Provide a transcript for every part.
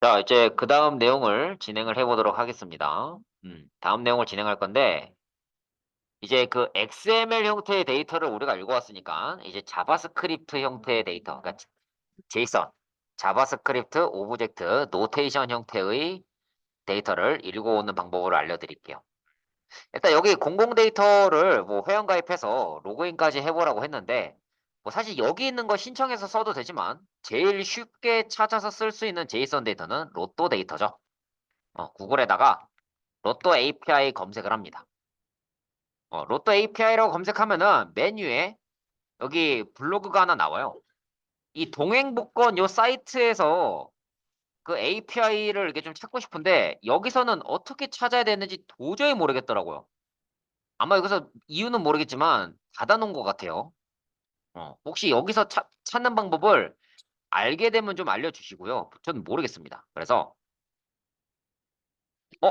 자, 이제 그 다음 내용을 진행을 해보도록 하겠습니다. 음, 다음 내용을 진행할 건데, 이제 그 XML 형태의 데이터를 우리가 읽어왔으니까, 이제 자바스크립트 형태의 데이터, 그러니까 JSON, 자바스크립트 오브젝트 노테이션 형태의 데이터를 읽어오는 방법을 알려드릴게요. 일단 여기 공공 데이터를 뭐 회원 가입해서 로그인까지 해보라고 했는데, 뭐 사실 여기 있는 거 신청해서 써도 되지만 제일 쉽게 찾아서 쓸 수 있는 제이슨 데이터는 로또 데이터죠. 어, 구글에다가 로또 API 검색을 합니다. 어, 로또 API라고 검색하면은 메뉴에 여기 블로그가 하나 나와요. 이 동행복권 요 사이트에서 그 API를 이렇게 좀 찾고 싶은데 여기서는 어떻게 찾아야 되는지 도저히 모르겠더라고요. 아마 여기서 이유는 모르겠지만 닫아놓은 것 같아요. 어, 혹시 여기서 차- 찾는 방법을 알게 되면 좀 알려주시고요. 저는 모르겠습니다. 그래서 어,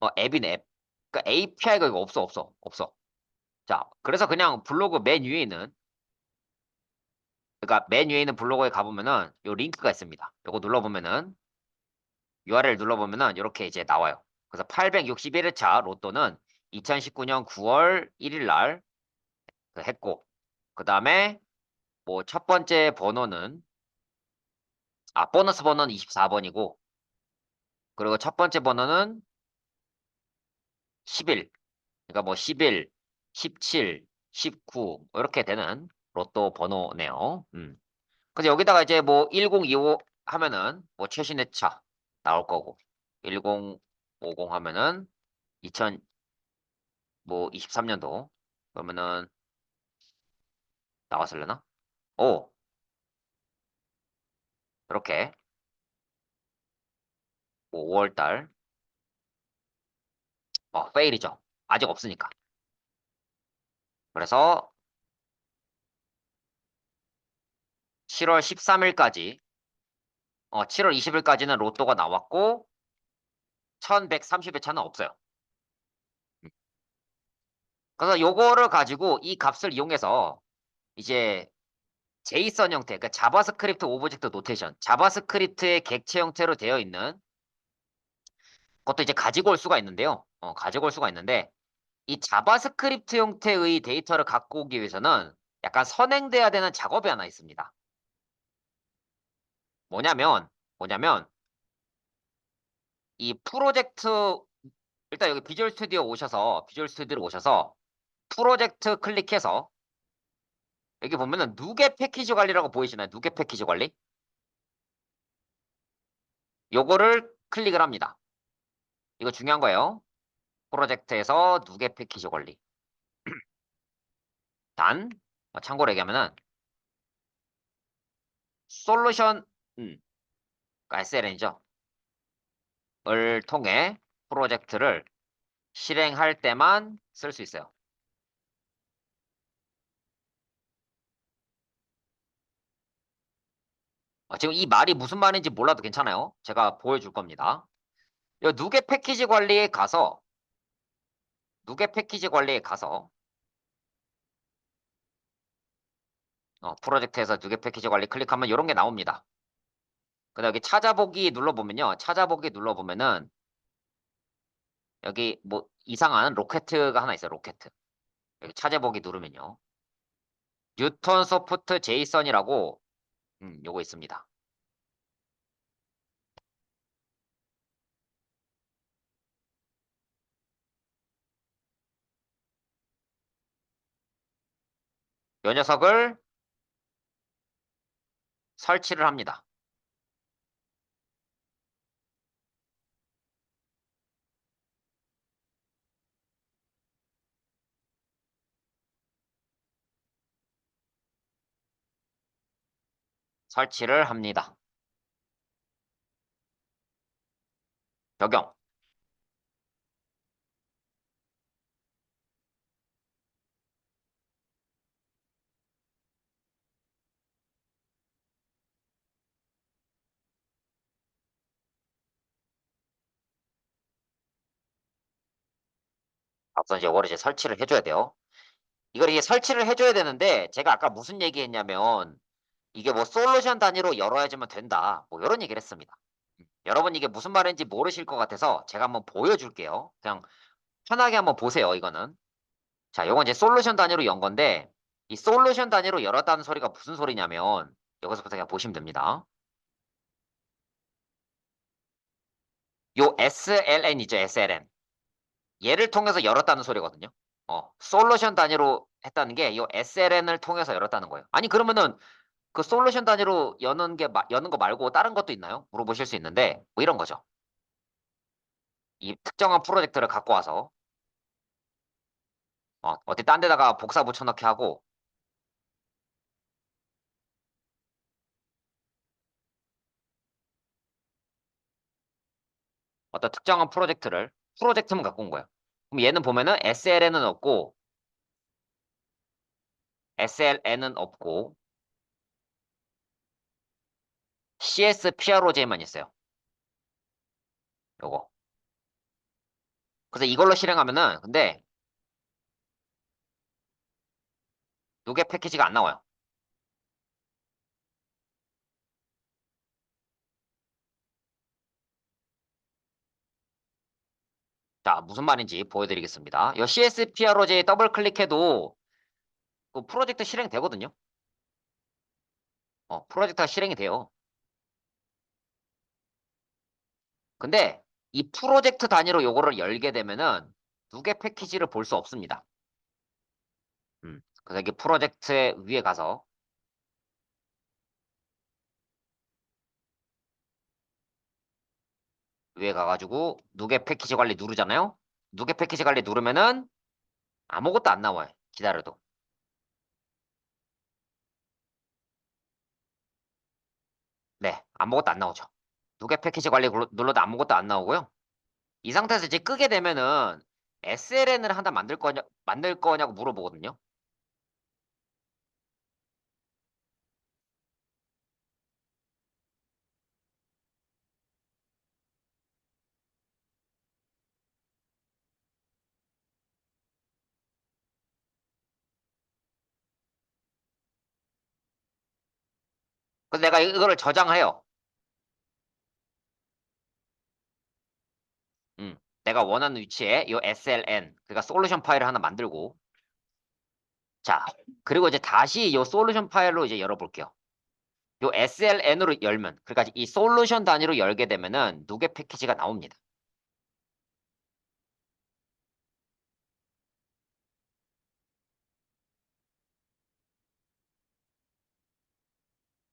어 앱이네 앱. 그러니까 API가 이거 없어 없어 없어. 자, 그래서 그냥 블로그 맨 위에 있는 그러니까 맨 위에 있는 블로그에 가보면은 요 링크가 있습니다. 요거 눌러보면은 URL 눌러보면은 이렇게 이제 나와요. 그래서 861회차 로또는 2019년 9월 1일 날그 했고 그 다음에 뭐 첫 번째 번호는 아 보너스 번호는 24번이고 그리고 첫 번째 번호는 11 그러니까 뭐 11, 17, 19 이렇게 되는 로또 번호네요. 음. 그래서 여기다가 이제 뭐 1025 하면은 뭐 최신의 차 나올 거고 1050 하면은 2000 뭐 23년도 그러면은 나왔을려나? 오 이렇게 5월달 어 페일이죠. 아직 없으니까. 그래서 7월 13일까지 어 7월 20일까지는 로또가 나왔고 1130의 차는 없어요. 음. 그래서 요거를 가지고 이 값을 이용해서 이제 제이슨 형태, 그러니까 자바스크립트 오브젝트 노테이션, 자바스크립트의 객체 형태로 되어 있는 것도 이제 가지고 올 수가 있는데요. 어, 가지고 올 수가 있는데 이 자바스크립트 형태의 데이터를 갖고 오기 위해서는 약간 선행돼야 되는 작업이 하나 있습니다. 뭐냐면 뭐냐면 이 프로젝트 일단 여기 비주얼 스튜디오 오셔서 비주얼 스튜디오로 오셔서 프로젝트 클릭해서 여기 보면은 누계 패키지 관리라고 보이시나요? 누계 패키지 관리? 요거를 클릭을 합니다. 이거 중요한 거예요. 프로젝트에서 누계 패키지 관리. 단, 어, 참고로 얘기하면은 솔루션, 음, 그러니까 SLN이죠. 을 통해 프로젝트를 실행할 때만 쓸 수 있어요. 지금 이 말이 무슨 말인지 몰라도 괜찮아요. 제가 보여줄 겁니다. 이 누계 패키지 관리에 가서 누계 패키지 관리에 가서 어, 프로젝트에서 누계 패키지 관리 클릭하면 이런 게 나옵니다. 근데 여기 찾아보기 눌러보면요. 찾아보기 눌러보면은 여기 뭐 이상한 로켓가 하나 있어요. 로켓. 여기 찾아보기 누르면요. 뉴턴 소프트 제이슨이라고 음, 요거 있습니다. 요 녀석을 설치를 합니다. 설치를 합니다. 적용. 앞서 이제 이제 설치를 해줘야 돼요. 이걸 이제 설치를 해줘야 되는데 제가 아까 무슨 얘기했냐면 이게 뭐 솔루션 단위로 열어야지만 된다. 뭐 이런 얘기를 했습니다. 여러분 이게 무슨 말인지 모르실 것 같아서 제가 한번 보여줄게요. 그냥 편하게 한번 보세요, 이거는. 자, 요건 이제 솔루션 단위로 연 건데, 이 솔루션 단위로 열었다는 소리가 무슨 소리냐면, 여기서부터 그냥 보시면 됩니다. 요 SLN이죠, SLN. 얘를 통해서 열었다는 소리거든요. 어, 솔루션 단위로 했다는 게요 SLN을 통해서 열었다는 거예요. 아니, 그러면은 그 솔루션 단위로 여는 게, 마- 여는 거 말고 다른 것도 있나요? 물어보실 수 있는데, 뭐 이런 거죠. 이 특정한 프로젝트를 갖고 와서, 어, 어디 딴 데다가 복사 붙여넣기 하고, 어떤 특정한 프로젝트를, 프로젝트만 갖고 온 거예요. 그럼 얘는 보면은 SLN은 없고, SLN은 없고, CS PROJ만 있어요. 요거. 그래서 이걸로 실행하면은, 근데, 누계 패키지가 안 나와요. 자, 무슨 말인지 보여드리겠습니다. 이 CSPROJ 더블 클릭해도 그 프로젝트 실행되거든요. 어, 프로젝트가 실행이 돼요. 근데 이 프로젝트 단위로 요거를 열게 되면은 두 개 패키지를 볼 수 없습니다. 음, 그래서 이게 프로젝트 위에 가서 위에 가가지고 누계 패키지 관리 누르잖아요. 누계 패키지 관리 누르면은 아무것도 안 나와요. 기다려도. 네, 아무것도 안 나오죠. 누계 패키지 관리 눌러- 눌러도 아무것도 안 나오고요. 이 상태에서 이제 끄게 되면은 SLN을 하나 만들 거냐, 만들 거냐고 물어보거든요. 그래서 내가 이- 이거를 저장해요. 음, 내가 원하는 위치에 이 SLN, 그러니까 솔루션 파일을 하나 만들고 자, 그리고 이제 다시 이 솔루션 파일로 이제 열어볼게요. 요 SLN으로 열면, 그러니까 이 솔루션 단위로 열게 되면은 누계 패키지가 나옵니다.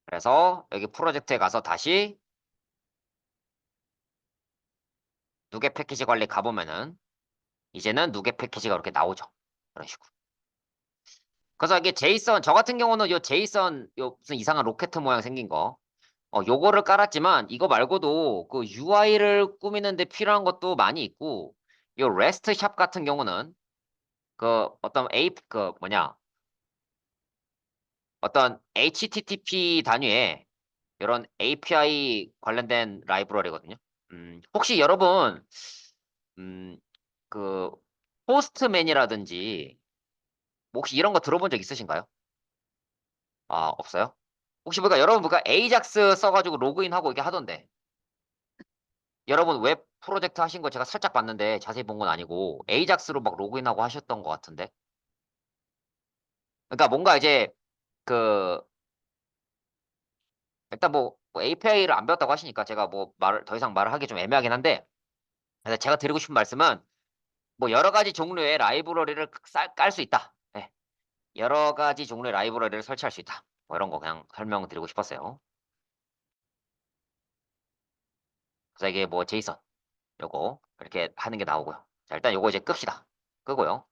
그래서 여기 프로젝트에 가서 다시 누계 패키지 관리 가보면은 이제는 누계 패키지가 이렇게 나오죠. 그런 식으로. 그래서 이게 제이선, 저 같은 경우는 요 제이선, 요 무슨 이상한 로켓 모양 생긴 거, 어, 요거를 깔았지만 이거 말고도 그 UI를 꾸미는데 필요한 것도 많이 있고, 요 REST 샵 같은 경우는 그 어떤 A, 그 뭐냐, 어떤 HTTP 단위에 이런 API 관련된 라이브러리거든요. 음, 혹시 여러분, 음, 그 포스트맨이라든지 뭐 혹시 이런 거 들어본 적 있으신가요? 아, 없어요? 혹시 보니까 여러분 보니까 에이작스 써가지고 로그인하고 이게 하던데 여러분 웹 프로젝트 하신 거 제가 살짝 봤는데 자세히 본 건 아니고 에이작스로 막 로그인하고 하셨던 것 같은데 그러니까 뭔가 이제 그 일단 뭐, 뭐 API를 안 배웠다고 하시니까 제가 뭐 말을 더 이상 말을 하기 좀 애매하긴 한데 그래서 제가 드리고 싶은 말씀은 뭐 여러 가지 종류의 라이브러리를 깔 수 있다. 예. 여러 가지 종류의 라이브러리를 설치할 수 있다. 뭐 이런 거 그냥 설명드리고 싶었어요. 그래서 이게 뭐 제이선 요거 이렇게 하는 게 나오고요. 자, 일단 요거 이제 끕시다. 끄고요.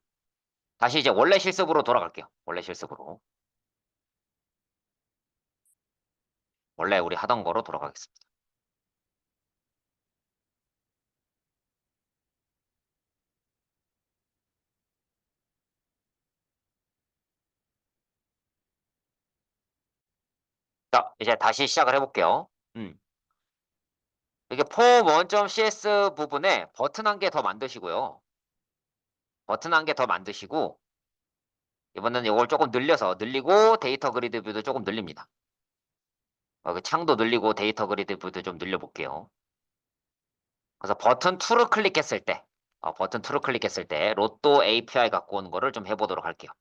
다시 이제 원래 실습으로 돌아갈게요. 원래 실습으로. 원래 우리 하던 거로 돌아가겠습니다. 자, 이제 다시 시작을 해볼게요. 음. 이게 form1.cs 부분에 버튼 한 개 더 만드시고요. 버튼 한 개 더 만드시고 이번에는 이걸 조금 늘려서 늘리고 데이터 그리드 뷰도 조금 늘립니다. 어, 그 창도 늘리고 데이터 그리드 뷰도 좀 늘려볼게요. 그래서 버튼 2를 클릭했을 때, 어, 버튼 2를 클릭했을 때 로또 API 갖고 오는 거를 좀 해보도록 할게요.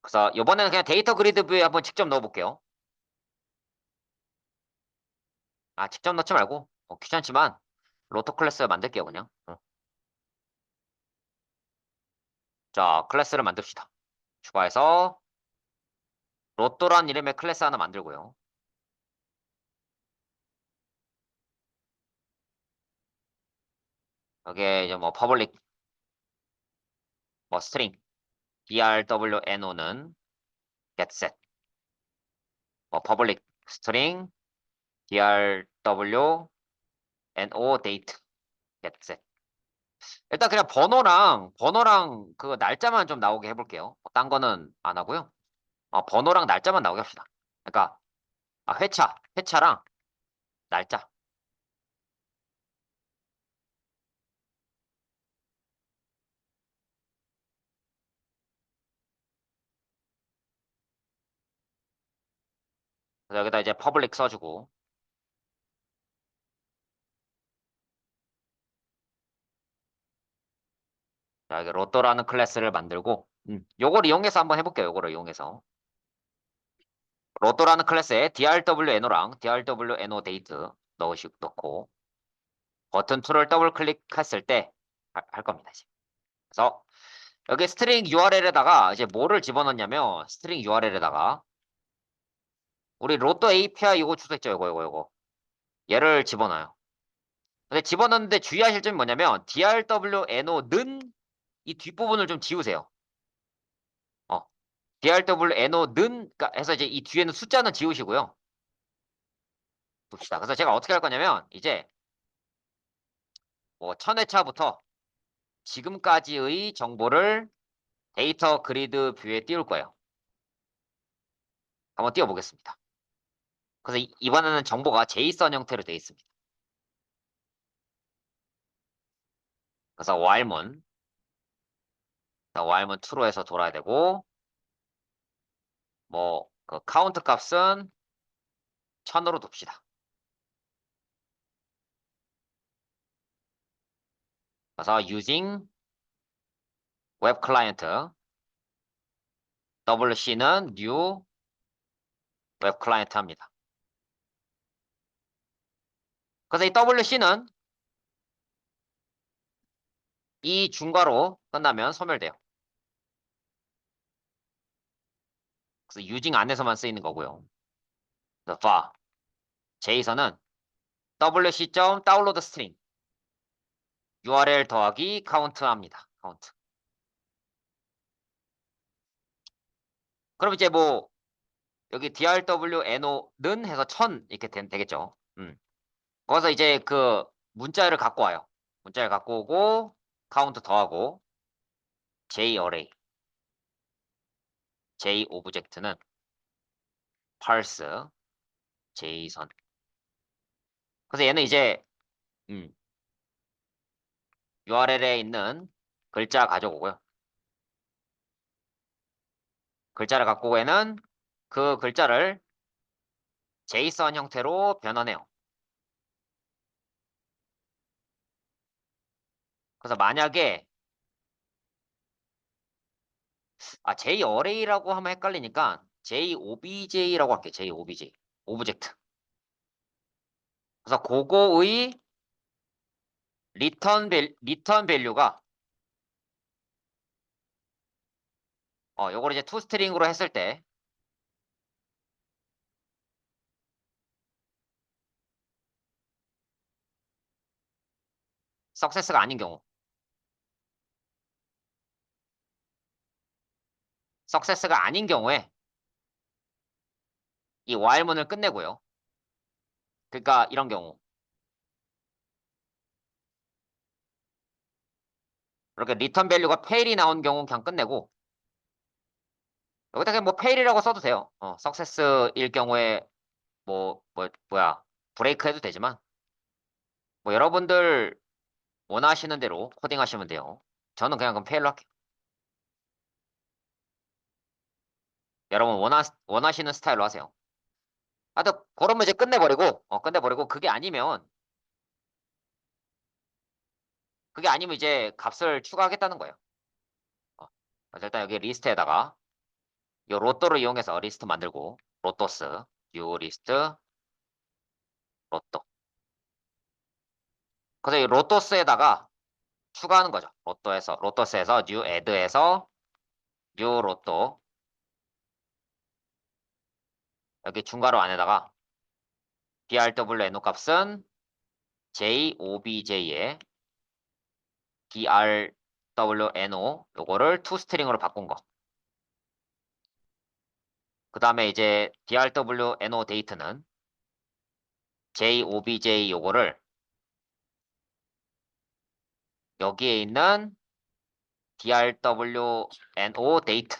그래서 이번에는 그냥 데이터 그리드 뷰에 한번 직접 넣어볼게요. 아, 직접 넣지 말고 어, 귀찮지만 로또 클래스 만들게요, 그냥. 어. 자, 클래스를 만듭시다. 추가해서 로또란 이름의 클래스 하나 만들고요. 여기에 이제 뭐 퍼블릭 뭐 스트링 drwno는 getset 뭐 퍼블릭 스트링 drwno date getset 일단 그냥 번호랑 번호랑 그 날짜만 좀 나오게 해볼게요. 딴 거는 안 하고요. 어, 번호랑 날짜만 나오게 합시다. 그러니까 아, 회차 회차랑 날짜 여기다 이제 퍼블릭 써주고 자, 여기 로또라는 클래스를 만들고 음, 요걸 이용해서 한번 해볼게요. 요거를 이용해서 로또라는 클래스에 drwno랑 drwno 데이트 넣으시 넣고 버튼 2를 더블 클릭했을 때 할 겁니다. 이제. 그래서 여기 스트링 URL에다가 이제 뭐를 집어넣냐면 스트링 URL에다가 우리 로또 API 이거 주소 있죠? 이거 이거 이거 얘를 집어넣어요. 근데 집어넣는데 주의하실 점이 뭐냐면 drwno는 이 뒷부분을 좀 지우세요. 어. drwno는 그러니까 해서 이제 이 뒤에는 숫자는 지우시고요. 봅시다. 그래서 제가 어떻게 할 거냐면 이제 뭐 1000회차부터 지금까지의 정보를 데이터 그리드 뷰에 띄울 거예요. 한번 띄워보겠습니다. 그래서 이- 이번에는 정보가 JSON 형태로 되어 있습니다. 그래서 while문 자, while문 true로 해서 돌아야 되고 뭐 그 카운트 값은 1000으로 둡시다. 그래서 using 웹 클라이언트 WC는 new 웹 클라이언트 합니다. 그래서 이 WC는 이 중괄호 끝나면 소멸돼요. 그래서 using 안에서만 쓰이는 거고요. 그래서 var download string URL 더하기 카운트 합니다. 카운트. 그럼 이제 뭐 여기 drwno는 해서 1000 이렇게 된, 되겠죠. 음. 거기서 이제 그 문자를 갖고 와요. 문자를 갖고 오고 카운트 더하고 j array j 오브젝트는 parse json 그래서 얘는 이제 음, URL에 있는 글자 가져오고요. 글자를 갖고 얘는 그 글자를 JSON 형태로 변환해요. 그래서 만약에 아 JArray라고 하면 헷갈리니까 JOBJ라고 할게요. JOBJ 오브젝트. 그래서 그거의 리턴 밸 리턴 밸류가 어 요걸 이제 투 스트링으로 했을 때 석세스가 아닌 경우 석세스가 아닌 경우에 이 while문을 끝내고요. 그러니까 이런 경우 이렇게 리턴 밸류가 페일이 나온 경우 그냥 끝내고 여기다 그냥 뭐 페일이라고 써도 돼요. 어, 석세스일 경우에 뭐, 뭐, 뭐야 브레이크 해도 되지만 뭐 여러분들 원하시는 대로 코딩 하시면 돼요. 저는 그냥 그럼 페일로 할게요. 여러분 원하, 원하시는 스타일로 하세요. 하여튼 그러면 이제 끝내버리고 어, 끝내버리고 그게 아니면 그게 아니면 이제 값을 추가하겠다는 거예요. 어, 일단 여기 리스트에다가 이 로또를 이용해서 리스트 만들고 로또스 뉴 리스트 로또 그래서 이 로또스에다가 추가하는 거죠. 로또에서 로또스에서 뉴 애드에서 뉴 로또 여기 중괄호 안에다가 drwno 값은 jobj에 drwno 요거를 toString으로 바꾼 거. 그 다음에 이제 drwno 데이트는 jobj 요거를 여기에 있는 drwno 데이트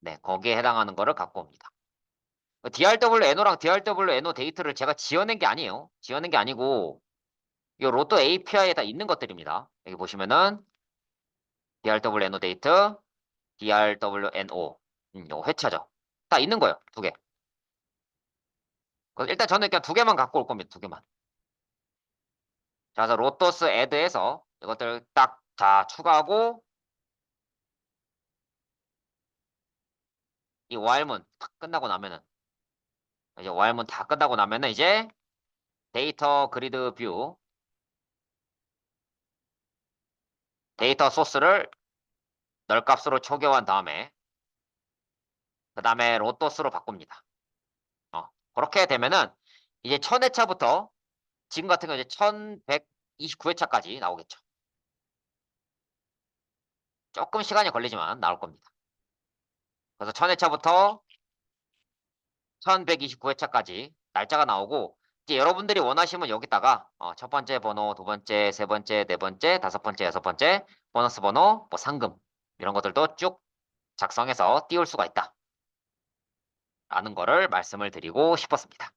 네 거기에 해당하는 거를 갖고 옵니다. Drwno랑 drwno 데이트를 제가 지어낸 게 아니에요. 지어낸 게 아니고 이 로또 API에 다 있는 것들입니다. 여기 보시면은 drwno 데이트, drwno 음, 요 회차죠. 다 있는 거예요. 두 개. 일단 저는 그냥 두 개만 갖고 올 겁니다. 두 개만. 자, 그래서 로또스 애드에서 이것들 딱 다 추가하고 이 while문 탁 끝나고 나면은 이제 while문 다 끝나고 나면은 이제 데이터 그리드 뷰 데이터 소스를 널값으로 초기화한 다음에 그 다음에 로또스로 바꿉니다. 어, 그렇게 되면은 이제 1000회차부터 지금 같은 경우 이제 1129회차까지 나오겠죠. 조금 시간이 걸리지만 나올 겁니다. 그래서 1000회차부터 1129회차까지 날짜가 나오고 이제 여러분들이 원하시면 여기다가 어, 첫 번째 번호, 두 번째, 세 번째, 네 번째, 다섯 번째, 여섯 번째, 보너스 번호, 뭐 상금 이런 것들도 쭉 작성해서 띄울 수가 있다. 라는 거를 말씀을 드리고 싶었습니다.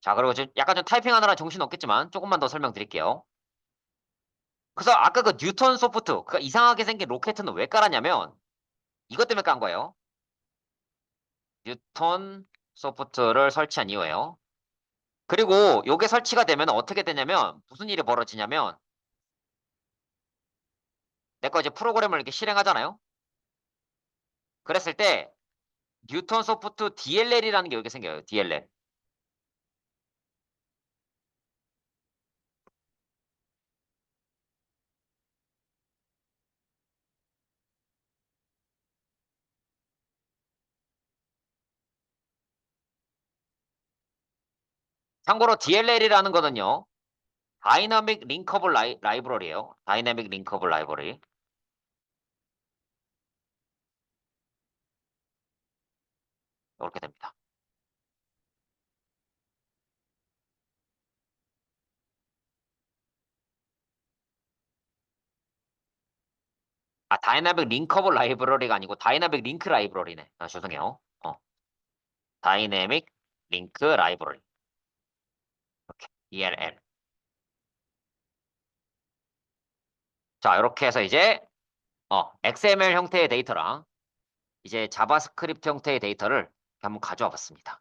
자, 그리고 지금 약간 좀 타이핑하느라 정신 없겠지만 조금만 더 설명드릴게요. 그래서 아까 그 뉴턴 소프트, 그 이상하게 생긴 로켓은 왜 깔았냐면 이것 때문에 깐 거예요. 뉴턴 소프트를 설치한 이유예요. 그리고 요게 설치가 되면 어떻게 되냐면 무슨 일이 벌어지냐면 내거 이제 프로그램을 이렇게 실행하잖아요. 그랬을 때 뉴턴 소프트 DLL이라는 게 여기 생겨요. DLL. 참고로 DLL이라는 거는요. 다이나믹 링커블 라이, 라이브러리예요. 다이나믹 링커블 라이브러리. 이렇게 됩니다. 아, 다이나믹 링커블 라이브러리가 아니고 다이나믹 링크 라이브러리네. 아, 죄송해요. 어. 다이내믹 링크 라이브러리. DLL. 자, 이렇게 해서 이제 어, XML 형태의 데이터랑 이제 자바스크립트 형태의 데이터를 한번 가져와 봤습니다.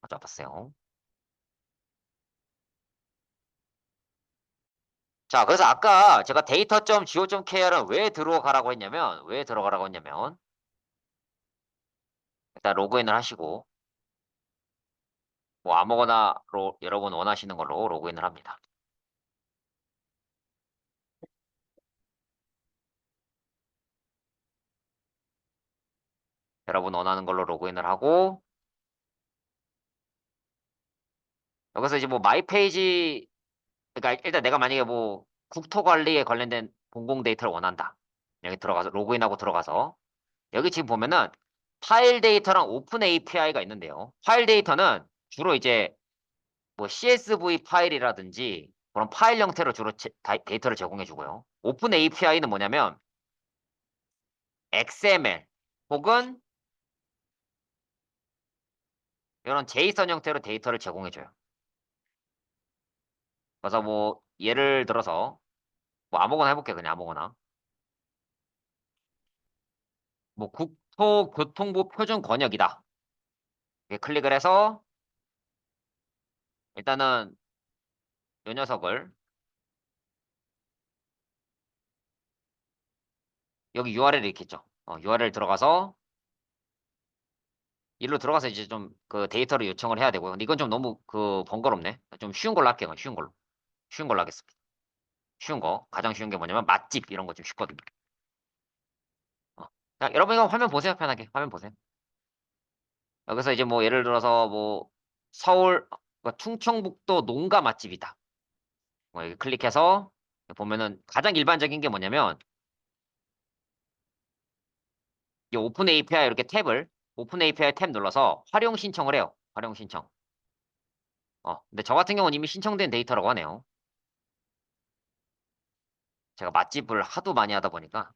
가져와 봤어요. 자, 그래서 아까 제가 데이터.go.kr은 왜 들어가라고 했냐면, 왜 들어가라고 했냐면, 일단 로그인을 하시고, 뭐 아무거나 로, 여러분 원하시는 걸로 로그인을 합니다. 여러분 원하는 걸로 로그인을 하고, 여기서 이제 뭐 마이 페이지, 그러니까 일단 내가 만약에 뭐 국토 관리에 관련된 공공 데이터를 원한다. 여기 들어가서 로그인하고 들어가서 여기 지금 보면은 파일 데이터랑 오픈 API가 있는데요. 파일 데이터는 주로 이제 뭐 CSV 파일이라든지 그런 파일 형태로 주로 데이터를 제공해 주고요. 오픈 API는 뭐냐면 XML 혹은 이런 JSON 형태로 데이터를 제공해 줘요. 그래서 뭐 예를 들어서 뭐 아무거나 해볼게 그냥 아무거나. 뭐 국토교통부 표준 권역이다. 클릭을 해서 일단은 요 녀석을 여기 URL 이렇게 있죠. 어, URL 들어가서 일로 들어가서 이제 좀 그 데이터를 요청을 해야 되고요. 근데 이건 좀 너무 그 번거롭네. 좀 쉬운 걸로 할게요. 쉬운 걸로. 쉬운 걸로 하겠습니다. 쉬운 거. 가장 쉬운 게 뭐냐면 맛집 이런 거 좀 쉽거든요. 어. 자, 여러분 이거 화면 보세요. 편하게. 화면 보세요. 여기서 이제 뭐 예를 들어서 뭐 서울 그 충청북도 농가 맛집이다. 뭐 여기 클릭해서 보면은 가장 일반적인 게 뭐냐면 이 오픈 API 이렇게 탭을 오픈 API 탭 눌러서 활용 신청을 해요. 활용 신청. 어, 근데 저 같은 경우는 이미 신청된 데이터라고 하네요. 제가 맛집을 하도 많이 하다 보니까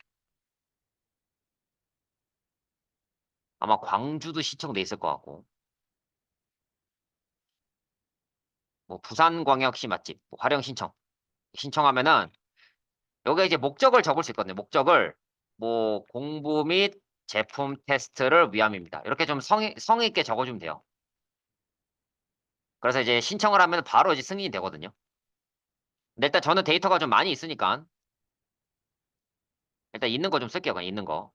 아마 광주도 신청돼 있을 것 같고 뭐 부산광역시 맛집 뭐 활용 신청 신청하면은 여기에 이제 목적을 적을 수 있거든요. 목적을 뭐 공부 및 제품 테스트를 위함입니다. 이렇게 좀 성의, 성의 있게 적어주면 돼요. 그래서 이제 신청을 하면 바로 이제 승인이 되거든요. 근데 일단 저는 데이터가 좀 많이 있으니까 일단 있는 거 좀 쓸게요. 그냥 있는 거.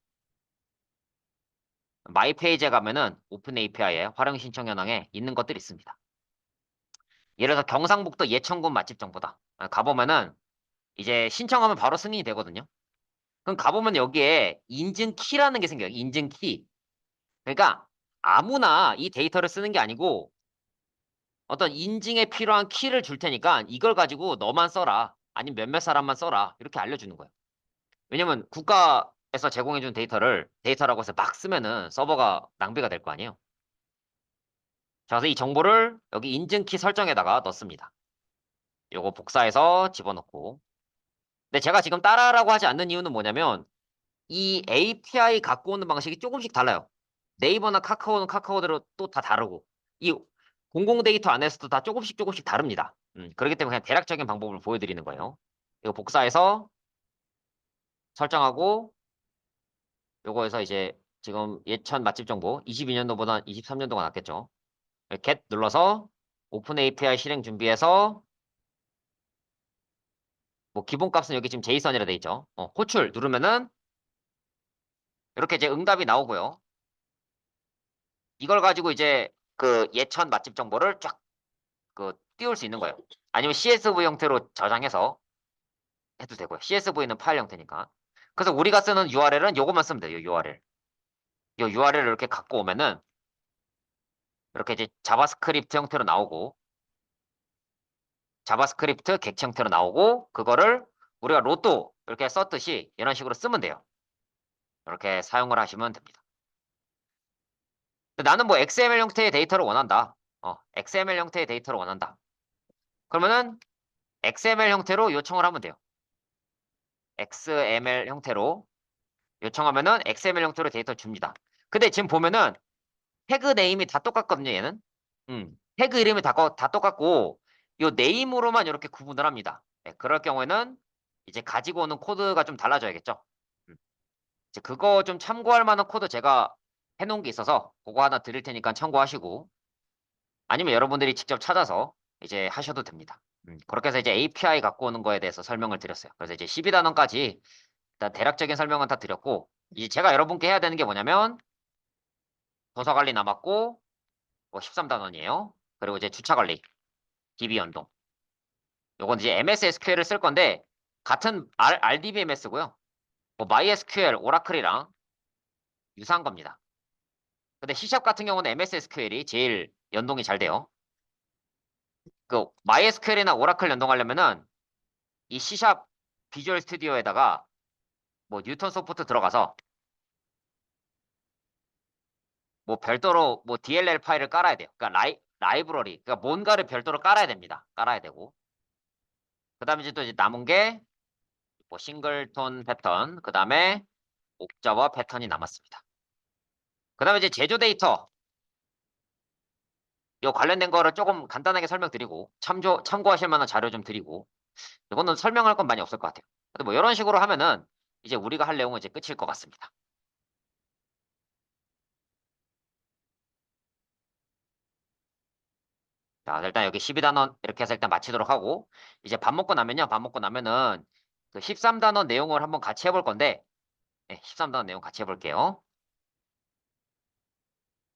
마이 페이지에 가면은 오픈 API에 활용 신청 현황에 있는 것들이 있습니다. 예를 들어서 경상북도 예천군 맛집 정보다. 아, 가보면은 이제 신청하면 바로 승인이 되거든요. 그럼 가보면 여기에 인증 키라는 게 생겨요. 인증 키. 그러니까 아무나 이 데이터를 쓰는 게 아니고 어떤 인증에 필요한 키를 줄 테니까 이걸 가지고 너만 써라. 아니면 몇몇 사람만 써라. 이렇게 알려주는 거예요. 왜냐면 국가에서 제공해준 데이터를 데이터라고 해서 막 쓰면은 서버가 낭비가 될 거 아니에요. 자, 그래서 이 정보를 여기 인증키 설정에다가 넣습니다. 요거 복사해서 집어넣고. 근데 제가 지금 따라라고 하지 않는 이유는 뭐냐면 이 API 갖고 오는 방식이 조금씩 달라요. 네이버나 카카오는 카카오대로 또 다 다르고 이 공공 데이터 안에서도 다 조금씩 조금씩 다릅니다. 음, 그렇기 때문에 그냥 대략적인 방법을 보여드리는 거예요. 이거 복사해서 설정하고 요거에서 이제 지금 예천 맛집 정보 22년도보다 23년도가 낫겠죠. Get 눌러서 오픈 API 실행 준비해서 뭐 기본 값은 여기 지금 제이선이라 돼 있죠. 어, 호출 누르면은 이렇게 이제 응답이 나오고요. 이걸 가지고 이제 그 예천 맛집 정보를 쫙 그 띄울 수 있는 거예요. 아니면 CSV 형태로 저장해서 해도 되고요. CSV는 파일 형태니까. 그래서 우리가 쓰는 URL은 요것만 쓰면 돼요. URL. 요 URL을 이렇게 갖고 오면은 이렇게 이제 자바스크립트 형태로 나오고 자바스크립트 객체 형태로 나오고 그거를 우리가 로또 이렇게 썼듯이 이런 식으로 쓰면 돼요. 이렇게 사용을 하시면 됩니다. 나는 뭐 XML 형태의 데이터를 원한다. 어, XML 형태의 데이터를 원한다. 그러면은 XML 형태로 요청을 하면 돼요. XML 형태로 요청하면은 XML 형태로 데이터 줍니다. 근데 지금 보면은 태그 네임이 다 똑같거든요, 얘는. 음, 태그 이름이 다, 거- 다 똑같고 요 네임으로만 이렇게 구분을 합니다. 네, 그럴 경우에는 이제 가지고 오는 코드가 좀 달라져야겠죠. 음. 이제 그거 좀 참고할 만한 코드 제가 해놓은 게 있어서 그거 하나 드릴 테니까 참고하시고 아니면 여러분들이 직접 찾아서 이제 하셔도 됩니다. 음, 그렇게 해서 이제 API 갖고 오는 거에 대해서 설명을 드렸어요. 그래서 이제 12단원까지 일단 대략적인 설명은 다 드렸고 이제 제가 여러분께 해야 되는 게 뭐냐면 도서 관리 남았고 뭐 13단원이에요. 그리고 이제 주차 관리, DB 연동. 요건 이제 MS SQL을 쓸 건데 같은 R, RDBMS고요. 뭐 MySQL, 오라클이랑 유사한 겁니다. 근데 C샵 같은 경우는 MS SQL이 제일 연동이 잘 돼요. 그 MySQL이나 오라클 연동하려면은 이 C샵 비주얼 스튜디오에다가 뭐 뉴턴 소프트 들어가서 뭐 별도로 뭐 DLL 파일을 깔아야 돼요. 그러니까 라이, 라이브러리, 그러니까 뭔가를 별도로 깔아야 됩니다. 깔아야 되고. 그 다음에 이제 또 이제 남은 게 뭐 싱글톤 패턴, 그 다음에 옥자와 패턴이 남았습니다. 그 다음에 이제 제조 데이터 요 관련된 거를 조금 간단하게 설명드리고 참조 참고하실 만한 자료 좀 드리고 이거는 설명할 건 많이 없을 것 같아요. 뭐 이런 식으로 하면은 이제 우리가 할 내용은 이제 끝일 것 같습니다. 자, 일단 여기 12단원 이렇게 해서 일단 마치도록 하고 이제 밥 먹고 나면요. 밥 먹고 나면은 그 13단원 내용을 한번 같이 해볼 건데 네, 13단원 내용 같이 해볼게요.